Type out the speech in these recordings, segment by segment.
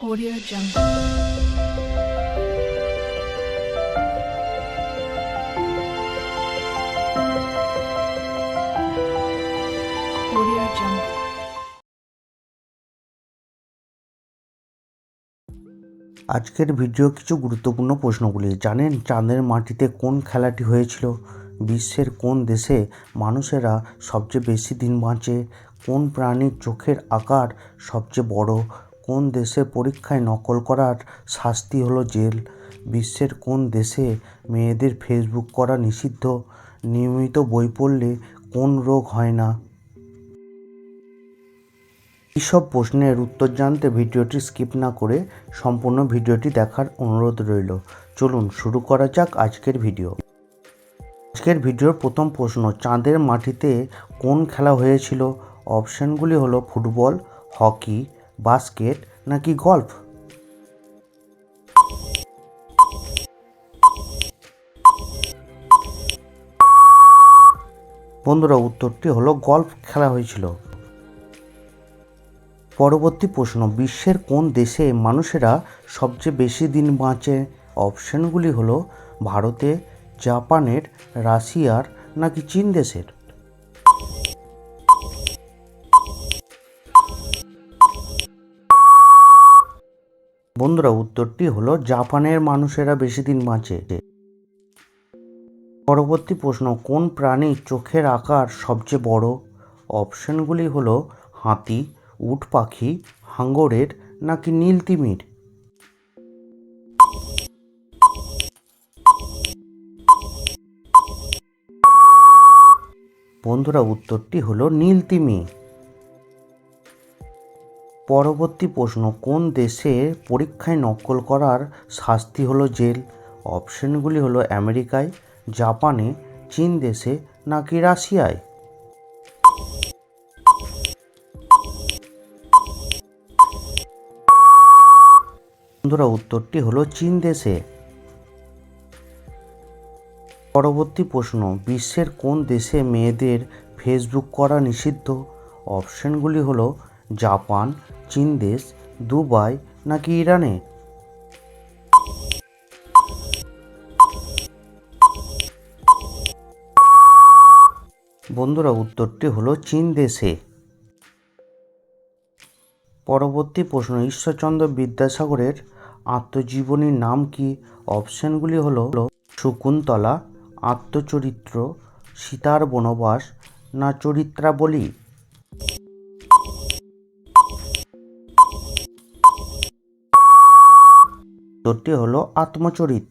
Audio Jungle. আজকের video কিছু গুরুত্বপূর্ণ প্রশ্নগুলি। জানেন চাঁদের মাটিতে কোন খেলাটি হয়েছিল? বিশ্বের কোন দেশে মানুষেরা সবচেয়ে বেশি দিন বাঁচে? কোন প্রাণীর চোখের আকার সবচেয়ে বড়? কোন দেশে পরীক্ষায় নকল করার শাস্তি হলো জেল? বিশ্বের কোন দেশে মেয়েদের ফেসবুক করা নিষিদ্ধ? নিয়মিত বই পড়লে কোন রোগ হয় না? এইসব প্রশ্নের উত্তর জানতে ভিডিওটি স্কিপ না করে সম্পূর্ণ ভিডিওটি দেখার অনুরোধ রইল। চলুন শুরু করা যাক আজকের ভিডিও। আজকের ভিডিওর প্রথম প্রশ্ন, চাঁদের মাটিতে কোন খেলা হয়েছিল? অপশানগুলি হলো ফুটবল, হকি বাস্কেট নাকি গল্ফ? বন্ধুরা, উত্তরটি হলো, গল্ফ খেলা হয়েছিল। পরবর্তী প্রশ্ন, বিশ্বের কোন দেশে মানুষেরা সবচেয়ে বেশি দিন বাঁচে? অপশানগুলি হলো, ভারতে, জাপানের, রাশিয়ার নাকি চীন দেশের? বন্ধুরা, উত্তরটি হলো, জাপানের মানুষেরা বেশি দিন বাঁচে। পরবর্তী প্রশ্ন, কোন প্রাণীর চোখের আকার সবচেয়ে বড়? অপশানগুলি হলো, হাতি, উট পাখি, হাঙ্গরের, নাকি নীল তিমির? বন্ধুরা, উত্তরটি হলো, নীল তিমি পরবর্তী প্রশ্ন, কোন দেশে পরীক্ষায় নকল করার শাস্তি হলো জেল? অপশনগুলি হলো আমেরিকায়, জাপানে, চীন দেশে নাকি রাশিয়ায়? বন্ধুরা, উত্তরটি হলো চীন দেশে। পরবর্তী প্রশ্ন, বিশ্বের কোন দেশে মেয়েদের ফেসবুক করা নিষিদ্ধ? অপশনগুলি হলো জাপান, চীন দেশ, দুবাই নাকি ইরানে? বন্ধুরা, উত্তরটি হলো চীন দেশে। পরবর্তী প্রশ্ন, ঈশ্বরচন্দ্র বিদ্যাসাগরের আত্মজীবনীর নাম কি? অপশনগুলি হলো শকুন্তলা, আত্মচরিত্র, সীতার বনবাস না চরিত্রাবলী? উত্তরটি হলো আত্মচরিত।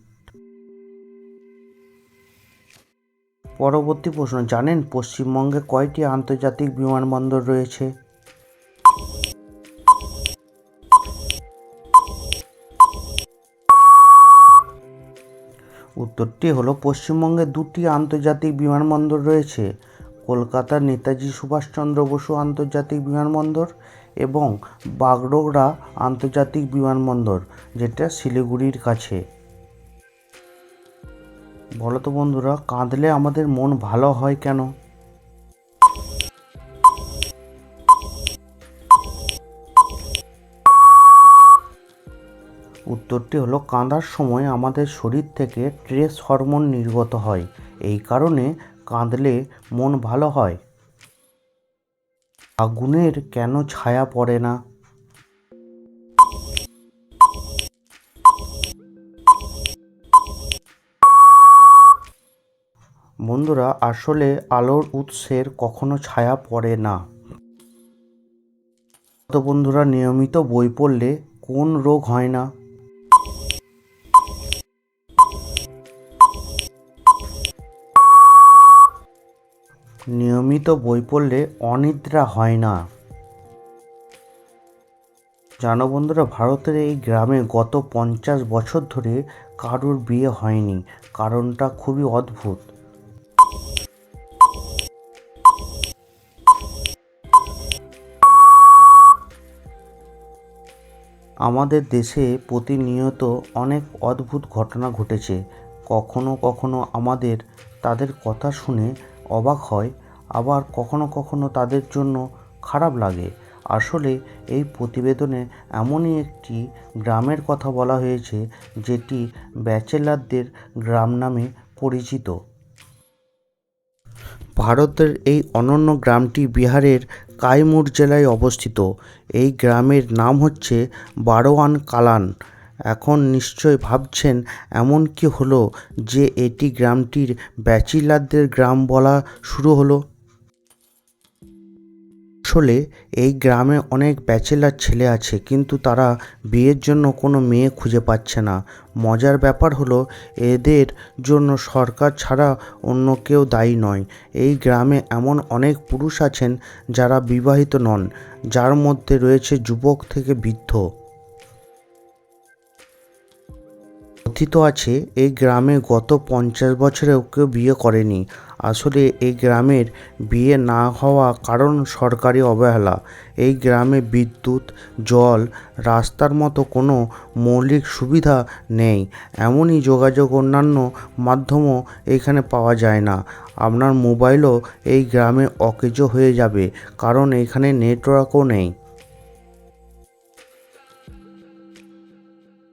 পরবর্তী প্রশ্ন, জানেন পশ্চিমবঙ্গে কয়টি আন্তর্জাতিক বিমানবন্দর রয়েছে? উত্তরটি হলো, পশ্চিমবঙ্গে দুটি আন্তর্জাতিক বিমানবন্দর রয়েছে। কলকাতার নেতাজি সুভাষচন্দ্র বসু আন্তর্জাতিক বিমানবন্দর এবং বাগডোগরা আন্তর্জাতিক বিমানবন্দর, যেটা শিলিগুড়ির কাছে। বলো তো বন্ধুরা, কাঁদলে আমাদের মন ভালো হয় কেন? উত্তরটি হলো, কাঁদার সময় আমাদের শরীর থেকে ট্রেস হরমোন নির্গত হয়। এই কারণে কাঁদলে মন ভালো হয়। আগুনের কেন ছায়া পড়ে না? বন্ধুরা, আসলে আলোর উৎসের কখনো ছায়া পড়ে না। তো বন্ধুরা, নিয়মিত বই পড়লে কোন রোগ হয় না? নিয়মিত বই পড়লে অনিদ্রা হয় না। জানো বন্ধুরা, ভারতের এই গ্রামে গত পঞ্চাশ বছর ধরে কারোর বিয়ে হয়নি। কারণটা খুবই অদ্ভুত। আমাদের দেশে প্রতিনিয়ত অনেক অদ্ভুত ঘটনা ঘটেছে। কখনো কখনো আমাদের তাদের কথা শুনে অবাক হয়, আবার কখনো কখনো তাদের জন্য খারাপ লাগে। আসলে এই প্রতিবেদনে এমনই একটি গ্রামের কথা বলা হয়েছে, যেটি ব্যাচেলারদের গ্রাম নামে পরিচিত। ভারতের এই অনন্য গ্রামটি বিহারের কাইমুর জেলায় অবস্থিত। এই গ্রামের নাম হচ্ছে বারোয়ান কালান। এখন নিশ্চয় ভাবছেন এমন কি হলো যে এটি গ্রামটির ব্যাচেলারদের গ্রাম বলা শুরু হলো? আসলে এই গ্রামে অনেক ব্যাচেলার ছেলে আছে, কিন্তু তারা বিয়ের জন্য কোনো মেয়ে খুঁজে পাচ্ছে না। মজার ব্যাপার হলো, এদের জন্য সরকার ছাড়া অন্য কেউ দায়ী নয়। এই গ্রামে এমন অনেক পুরুষ আছেন যারা বিবাহিত নন, যার মধ্যে রয়েছে যুবক থেকে বৃদ্ধ। কথিত আছে, এই গ্রামে গত পঞ্চাশ বছরেও কেউ বিয়ে করেনি। আসলে এই গ্রামের বিয়ে না হওয়া কারণ সরকারি অবহেলা। এই গ্রামে বিদ্যুৎ, জল, রাস্তার মতো কোনো মৌলিক সুবিধা নেই। এমনই যোগাযোগ অন্যান্য মাধ্যমও এখানে পাওয়া যায় না। আপনার মোবাইলও এই গ্রামে অকেজো হয়ে যাবে, কারণ এখানে নেটওয়ার্কও নেই।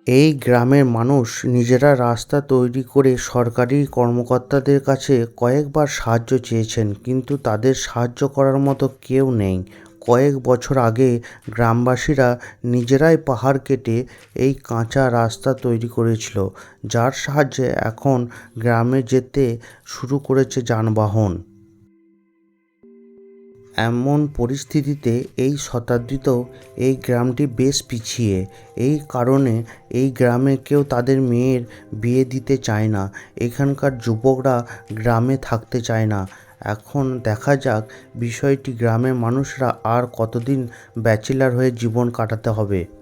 এই গ্রামের মানুষ নিজেরা রাস্তা তৈরি করে সরকারি কর্মকর্তাদের কাছে কয়েকবার সাহায্য চেয়েছেন, কিন্তু তাদের সাহায্য করার মতো কেউ নেই। কয়েক বছর আগে গ্রামবাসীরা নিজেরাই পাহাড় কেটে এই কাঁচা রাস্তা তৈরি করেছিল, যার সাহায্যে এখন গ্রামে যেতে শুরু করেছে যানবাহন। এমন পরিস্থিতিতে এই শতাব্দীতেও এই গ্রামটি বেশ পিছিয়ে। এই কারণে এই গ্রামে কেউ তাদের মেয়ের বিয়ে দিতে চায় না। এখানকার যুবকরা গ্রামে থাকতে চায় না। এখন দেখা যাক বিষয়টি গ্রামের মানুষরা আর কতদিন ব্যাচেলার হয়ে জীবন কাটাতে হবে।